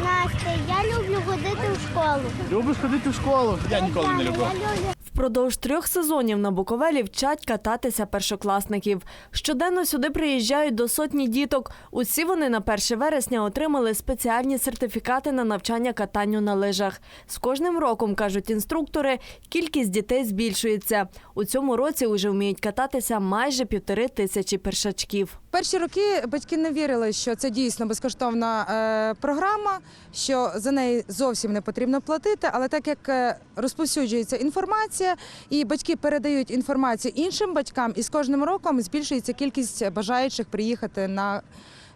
Настя, я люблю ходити в школу. Любиш ходити в школу? Я ніколи не люблю. Впродовж трьох сезонів на Буковелі вчать кататися першокласників. Щоденно сюди приїжджають до сотні діток. Усі вони на 1 вересня отримали спеціальні сертифікати на навчання катанню на лижах. З кожним роком, кажуть інструктори, кількість дітей збільшується. У цьому році уже вміють кататися майже півтори тисячі першачків. Перші роки батьки не вірили, що це дійсно безкоштовна е, програма, що за неї зовсім не потрібно платити. Але так як е, розповсюджується інформація, і батьки передають інформацію іншим батькам, і з кожним роком збільшується кількість бажаючих приїхати на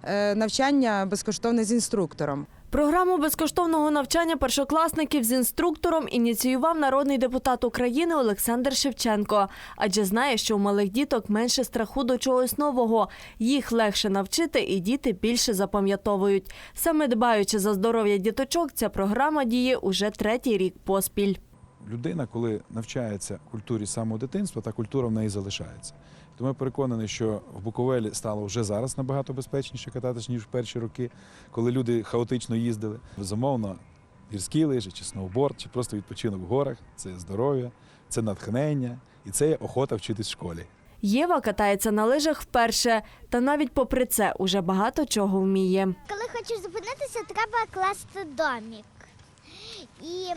е, навчання безкоштовне з інструктором. Програму безкоштовного навчання першокласників з інструктором ініціював народний депутат України Олександр Шевченко, адже знає, що у малих діток менше страху до чогось нового. Їх легше навчити, і діти більше запам'ятовують. Саме дбаючи за здоров'я діточок, ця програма діє уже третій рік поспіль. Людина, коли навчається культурі самого дитинства, та культура в неї залишається. Тому я переконаний, що в Буковелі стало вже зараз набагато безпечніше кататися, ніж в перші роки, коли люди хаотично їздили. Безумовно, гірські лижі, чи сноуборд, чи просто відпочинок в горах це здоров'я, це натхнення і це є охота вчитись в школі. Єва катається на лижах вперше, та навіть попри це уже багато чого вміє. Коли хочеш зупинитися, треба класти домік. І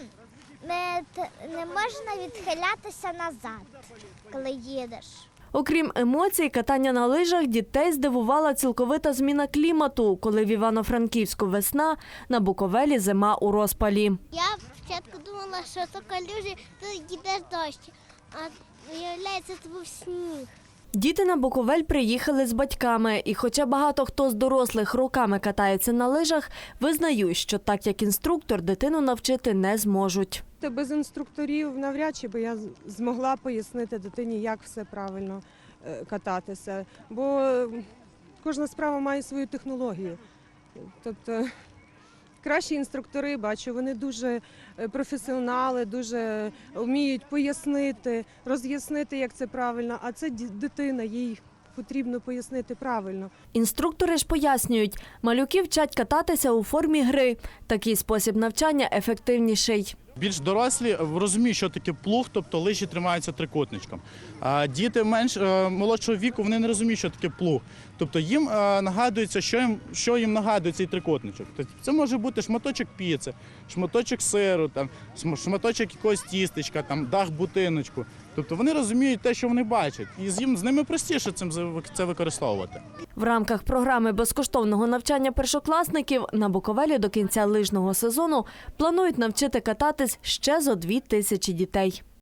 не, не можна відхилятися назад, коли їдеш. Окрім емоцій, катання на лижах дітей здивувала цілковита зміна клімату, коли в Івано-Франківську весна, на Буковелі зима у розпалі. Я спочатку думала, що то калюжі, то йде дощ. А виявляється, це був сніг. Діти на Буковель приїхали з батьками, і хоча багато хто з дорослих роками катається на лижах, визнають, що так як інструктор дитину навчити не зможуть. Без інструкторів навряд чи би я змогла пояснити дитині, як все правильно е, кататися. Бо кожна справа має свою технологію. Тобто кращі інструктори, бачу, вони дуже е, професіонали, дуже вміють пояснити, роз'яснити, як це правильно. А це дитина, їй потрібно пояснити правильно. Інструктори ж пояснюють, малюки вчать кататися у формі гри. Такий спосіб навчання ефективніший. Більш дорослі розуміють, що таке плуг, тобто лижі тримаються трикутничком. Діти менш е, молодшого віку вони не розуміють, що таке плуг. Тобто їм е, нагадується, що їм, що їм нагадує цей трикутничок. Тобто це може бути шматочок піци, шматочок сиру, там, шматочок якогось тістечка, там, дах будиночку. Тобто вони розуміють те, що вони бачать. І з, їм, з ними простіше цим це використовувати. В рамках програми безкоштовного навчання першокласників на Буковелі до кінця лижного сезону планують навчити кататись ще зо дві тисячі дітей.